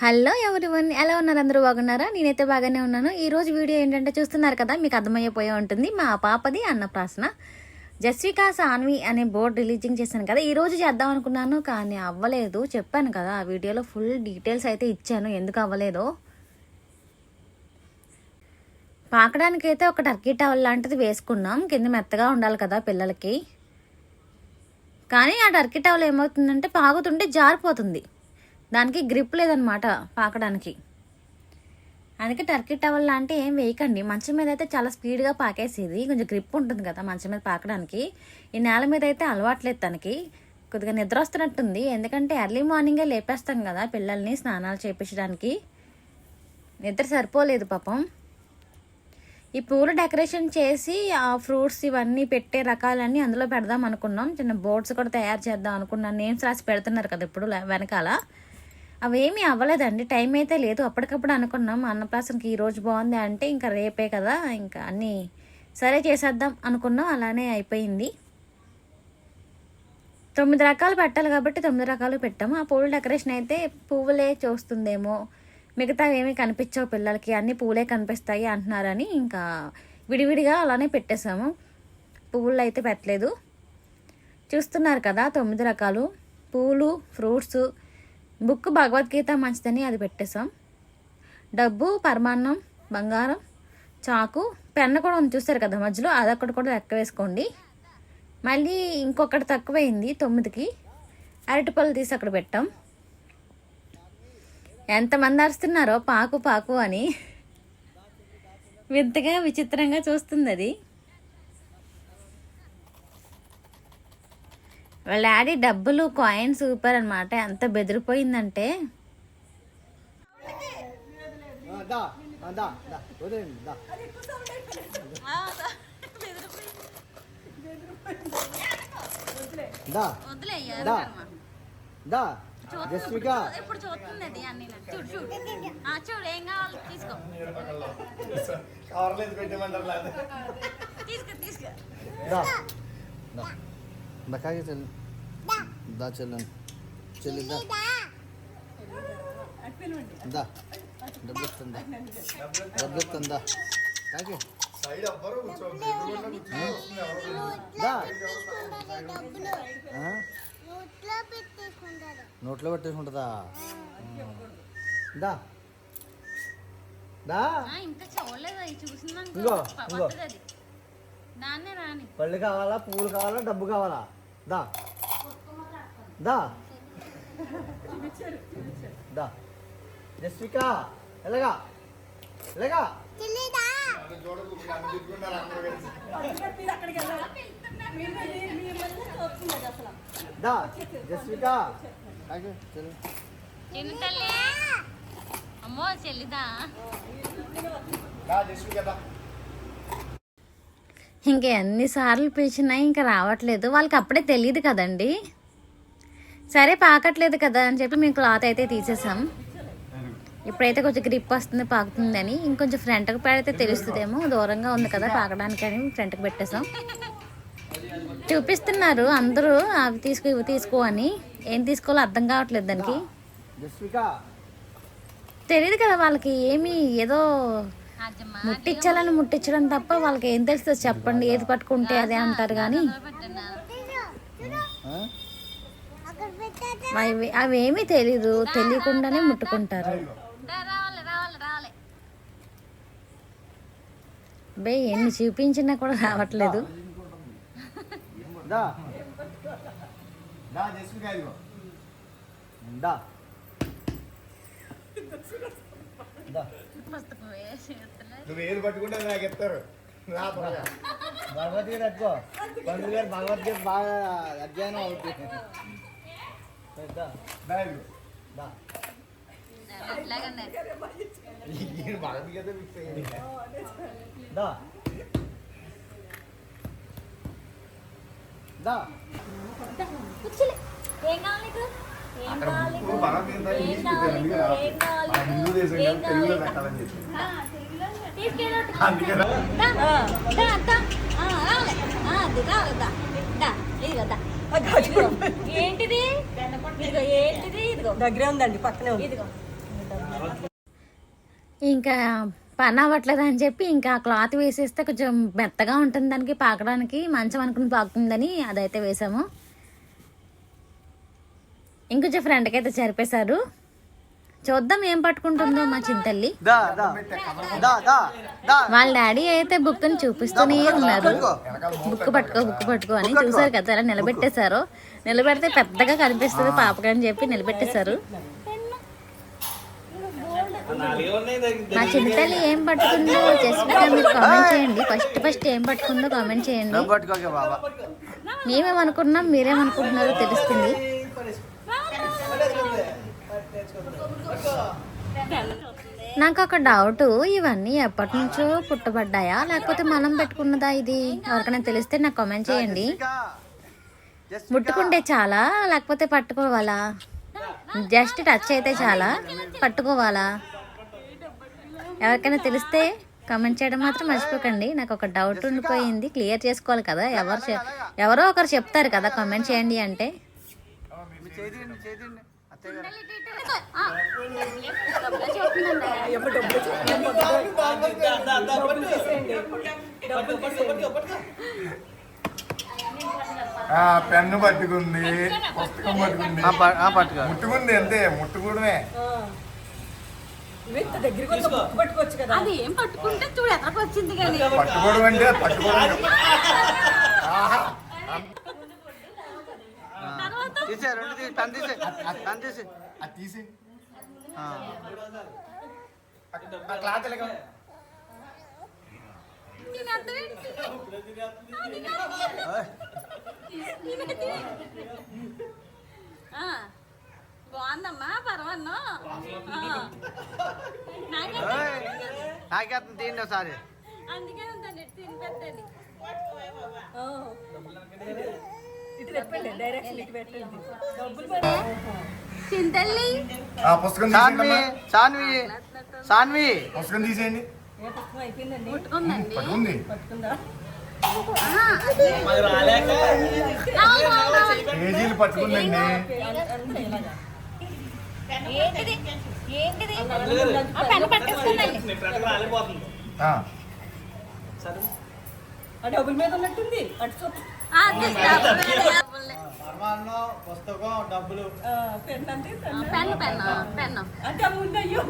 Hello everyone ఎలా ఉన్నారు? అందరూ బాగున్నారా? నేనైతే బాగానే ఉన్నాను. ఈరోజు వీడియో ఏంటంటే చూస్తున్నారు కదా మీకు అర్థమయ్యిపోయే ఉంటుంది. మా పాపది అన్నప్రాసన జస్వికా సాన్వి అనే బోర్డు రిలీజింగ్ చేశాను కదా ఈరోజు చేద్దాం అనుకున్నాను కానీ అవ్వలేదు. చెప్పాను కదా ఆ వీడియోలో ఫుల్ డీటెయిల్స్ అయితే ఇచ్చాను. ఎందుకు అవ్వలేదో? పాకడానికి అయితే ఒక టర్కీ టవల్ లాంటిది వేసుకున్నాం. కింద మెత్తగా ఉండాలి కదా పిల్లలకి. కానీ ఆ టర్కీ టవల్ ఏమవుతుందంటే పాగుతుంటే జారిపోతుంది. దానికి గ్రిప్ లేదనమాట పాకడానికి. అందుకే టర్కీ టవల్ లాంటి ఏం వేయకండి. మంచం మీద అయితే చాలా స్పీడ్గా పాకేసేది. కొంచెం గ్రిప్ ఉంటుంది కదా మంచం మీద పాకడానికి. ఈ నేల మీద అయితే అలవాట్లేదు తనకి. కొద్దిగా నిద్ర వస్తున్నట్టుంది. ఎందుకంటే ఎర్లీ మార్నింగే లేపేస్తాం కదా పిల్లల్ని స్నానాలు చేపించడానికి. నిద్ర సరిపోలేదు పాపం. ఈ పూల డెకరేషన్ చేసి ఆ ఫ్రూట్స్ ఇవన్నీ పెట్టే రకాలన్నీ అందులో పెడదాం అనుకున్నాం. చిన్న బోర్డ్స్ కూడా తయారు చేద్దాం అనుకున్నాను. నేమ్స్ రాసి పెడుతున్నారు కదా ఇప్పుడు వెనకాల. అవేమీ అవ్వలేదండి. టైం అయితే లేదు. అప్పటికప్పుడు అనుకున్నాం అన్నప్రాసనకి ఈరోజు బాగుంది అంటే ఇంకా రేపే కదా ఇంకా అన్నీ సరే చేసేద్దాం అనుకున్నాం. అలానే అయిపోయింది. తొమ్మిది రకాలు పెట్టాలి కాబట్టి తొమ్మిది రకాలు పెట్టాము. ఆ పూల డెకరేషన్ అయితే పువ్వులే చూస్తుందేమో మిగతా ఏమీ కనిపించవు పిల్లలకి అన్ని పూలే కనిపిస్తాయి అంటున్నారని ఇంకా విడివిడిగా అలానే పెట్టేశాము. పువ్వులు అయితే పెట్టలేదు. చూస్తున్నారు కదా తొమ్మిది రకాలు. పూలు ఫ్రూట్స్ బుక్ భగవద్గీత మంచిదని అది పెట్టేసాం డబ్బు పరమాన్నం బంగారం చాకు పెన్న కూడా ఉంది చూస్తారు కదా మధ్యలో అదొక్కటి కూడా లెక్క వేసుకోండి. మళ్ళీ ఇంకొకటి తక్కువైంది తొమ్మిదికి. అరటిపళ్ళు తీసి అక్కడ పెట్టాం. ఎంతమంది అరుస్తున్నారో పాకు పాకు అని. వింతగా విచిత్రంగా చూస్తుంది అది. వాళ్ళ డాడీ డబ్బులు కాయిన్స్ సూపర్ అనమాట ఎంత బెదిరిపోయిందంటే ఇప్పుడు చూస్తుంది అది అన్ని చూడు చూడు ఆ, చూడు ఏం కావాలి తీసుకో కవర్లేదు పెట్టమంటారు లేదు తీసుకో తీసుకో దా దా దా కాకి చెల్లి దా చెల్లండి చెల్లి దా దా డబ్బు ఇస్తుందా డబ్బు ఇస్తుందా కాకి సైడ్ ఎవ్వరు కూర్చోవద్దు ఎదురుగుండా కూర్చొని వస్తుంది ఎవరు దా ఆ? నోట్లో పెట్టేసుకుంటుందా దా దా ఆ, ఇంకా రాని. పళ్ళు కావాలా పువ్వులు కావాలా డబ్బు కావాలా? దా. దా. దా. జస్విక ఎలాగా? ఎలాగా? దా. జస్విక. అమ్మో చెల్లిదా? రా జస్వి కదా ఇంకా ఎన్నిసార్లు పిలిచినా ఇంకా రావట్లేదు. వాళ్ళకి అప్పుడే తెలియదు కదండి. సరే పాకట్లేదు కదా అని చెప్పి మేము క్లాత్ అయితే తీసేసాం. ఇప్పుడైతే కొంచెం గ్రిప్ వస్తుంది పాకుతుందని. ఇంకొంచెం ఫ్రంట్కి పెడితే తెలుస్తుందేమో దూరంగా ఉంది కదా పాకడానికి అని ఫ్రంట్కి పెట్టేసాం. చూపిస్తున్నారు అందరూ అవి తీసుకో ఇవి తీసుకో అని. ఏం తీసుకోవాలో అర్థం కావట్లేదు దానికి. తెలియదు కదా వాళ్ళకి ఏమి ఏదో ముట్టించాలని ముట్టించడం తప్ప వాళ్ళకి ఏం తెలుస్తుంది చెప్పండి ఏది పట్టుకుంటే అదే అంటారు కానీ? అవి అవేమీ తెలీదు తెలియకుండానే ముట్టుకుంటారు. బే ఎన్ని చూపించినా కూడా రావట్లేదు. దా. దా. దా నువ్వు ఏది పట్టుకుంటే నాకు ఇస్తారు. రా త్వరగా. భగవద్గీత పెట్టుకో పండుగ గారు భగవద్గీత బాగా అధ్యయనం అవుతుంది దా. రా ఇదిగో దా ఈయన భగవద్గీత మిక్స్ అయ్యింది. దా దా అక్కడ బుక్కులు భగవద్గీత ఇంగ్లీష్ పెట్టారు అందుకే రా. మన హిందూ దేశం కదా, తెలుగులో పెట్టాలని చెప్పి. అందుకే రా. ఏంటిది? ఇదిగో ఏంటిది? ఇదిగో. దగ్గరే ఉందండి పక్కనే ఉంది. ఇదిగో. ఇంకా పని అవ్వట్లేదు అని చెప్పి ఇంకా క్లాత్ వేసేస్తే కొంచెం మెత్తగా ఉంటుంది దానికి పాకడానికి మంచం అనుకుని పాకుతుందని అదైతే వేసాము. ఇంకొంచెం ఫ్రంట్కి అయితే జరిపేశారు. చూద్దాం ఏం పట్టుకుంటుందో మా చింతల్లి. వాళ్ళ డాడీ అయితే బుక్ని చూపిస్తూనే ఉన్నారు. బుక్ పట్టుకో బుక్ పట్టుకో అని చూసారు కదా అలా నిలబెట్టేశారు. నిలబెడితే పెద్దగా కనిపిస్తుంది పాపగా అని చెప్పి నిలబెట్టేశారు. మా చింతల్లి ఏం పట్టుకుందో జస్ట్గా మీరు కామెంట్ చేయండి. ఫస్ట్ ఫస్ట్ ఏం పట్టుకుందో కామెంట్ చేయండి. మేమేమనుకున్నాం మీరేమనుకుంటున్నారో తెలుస్తుంది. నాకు ఒక డౌట్ ఇవన్నీ ఎప్పటి నుంచో పుట్టబడ్డాయా? లేకపోతే మనం పెట్టుకున్నదా ఇది? ఎవరికైనా తెలిస్తే నాకు కామెంట్ చేయండి. ముట్టుకుంటే చాలా లేకపోతే పట్టుకోవాలా? జస్ట్ టచ్ అయితే చాలా పట్టుకోవాలా? ఎవరికైనా తెలిస్తే కామెంట్ చేయడం మాత్రం మర్చిపోకండి. నాకు ఒక డౌట్ ఉండిపోయింది. క్లియర్ చేసుకోవాలి కదా ఎవరు ఎవరో ఒకరు చెప్తారు కదా కామెంట్ చేయండి అంటే. పెన్ను పట్టుకుంది పుస్తకం పట్టుకుంది. ముట్టుకుంది అంతే ముట్టుకోవడమే. అది ఏం పట్టుకుంటే చూడు ఎక్కడికి వచ్చింది కానీ. పట్టుకోవడం అంటే పట్టుకోవడం. తీసే రెండు తీసి పెన్ తీసే పెన్ తీసి అది తీసి ఆ. ఆ క్లాత్. ఓయ్. బాగుందమ్మా పర్వాన్నో. నాకేస్తుంది తీయండి ఒకసారి అందుకే ఉందండి తిని పెట్టండి చింతల్లి. ఆ పుస్తకం సాన్వి సాన్వి. సాన్వి. పుస్తకం తీసేయండి. పట్టుకుంది. పేజీలు పట్టుకుందండి. డబ్బుల మీద ఉన్నట్టుంది. అటు పుస్తకం డబ్బులు. పెన్ అంటే పెన్. పెన్ను పెన్ను అంటే ముందు అయ్యో.